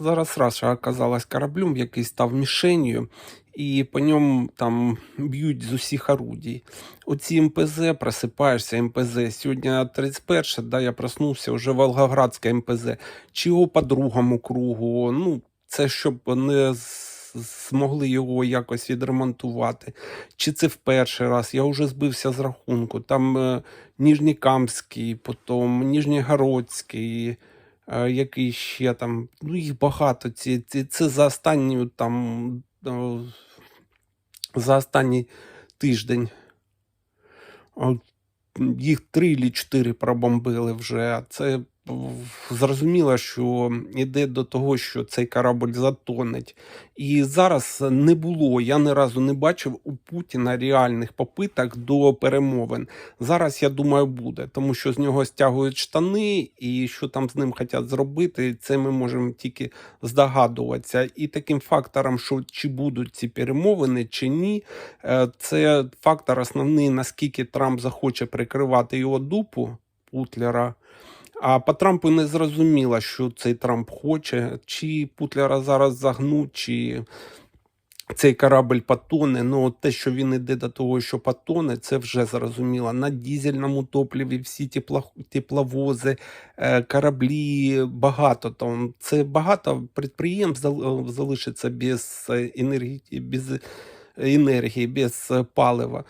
Зараз Раша оказалась кораблем, який став мішенью, і по ньому там б'ють з усіх орудій. Оці МПЗ, просипаєшся, МПЗ. Сьогодні 31, да, я проснувся, вже Волгоградська МПЗ. Чи його по другому кругу. Ну, це щоб не змогли його якось відремонтувати. Чи це в перший раз? Я вже збився з рахунку. Там е, Ніжнікамський, потім Ніжнігородський, який ще там. Ну, їх багато. Ці, ці, це за останню там. е, За останній тиждень. Їх три чи чотири пробомбили вже. Це зрозуміло, що йде до того, що цей корабль затонеть. І зараз не було, я ні разу не бачив у Путіна реальних попиток до перемовин. Зараз, я думаю, буде, тому що з нього стягують штани, і що там з ним хочуть зробити, це ми можемо тільки здогадуватися. І таким фактором, що чи будуть ці перемовини, чи ні, е, це фактор основний, наскільки Трамп захоче прикривати його дупу Путлера. А по Трампу не зрозуміло, що цей Трамп хоче, чи Путлера зараз загнуть, чи цей корабль потоне. Ну, те, що він іде до того, що потоне, це вже зрозуміло. На дізельному топливі всі тепло, тепловози, е, кораблі, багато там. Це багато підприємств залишиться без е, енергії, без енергії, без е, палива.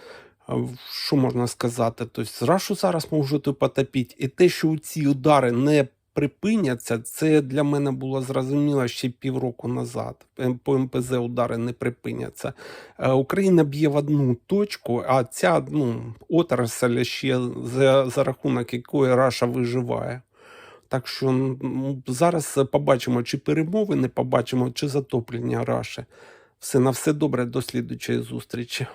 Що можна сказати? Тобто, Рашу зараз можуть потопити. І те, що ці удари не припиняться, це для мене було зрозуміло ще півроку назад. По МПЗ удари не припиняться. Е, Україна б'є в одну точку, а ця ну, отрасль ще за, за рахунок якої Раша виживає. Так що зараз побачимо, чи перемовини побачимо, чи затоплення Раші. Все на все добре, до слідучої зустрічі.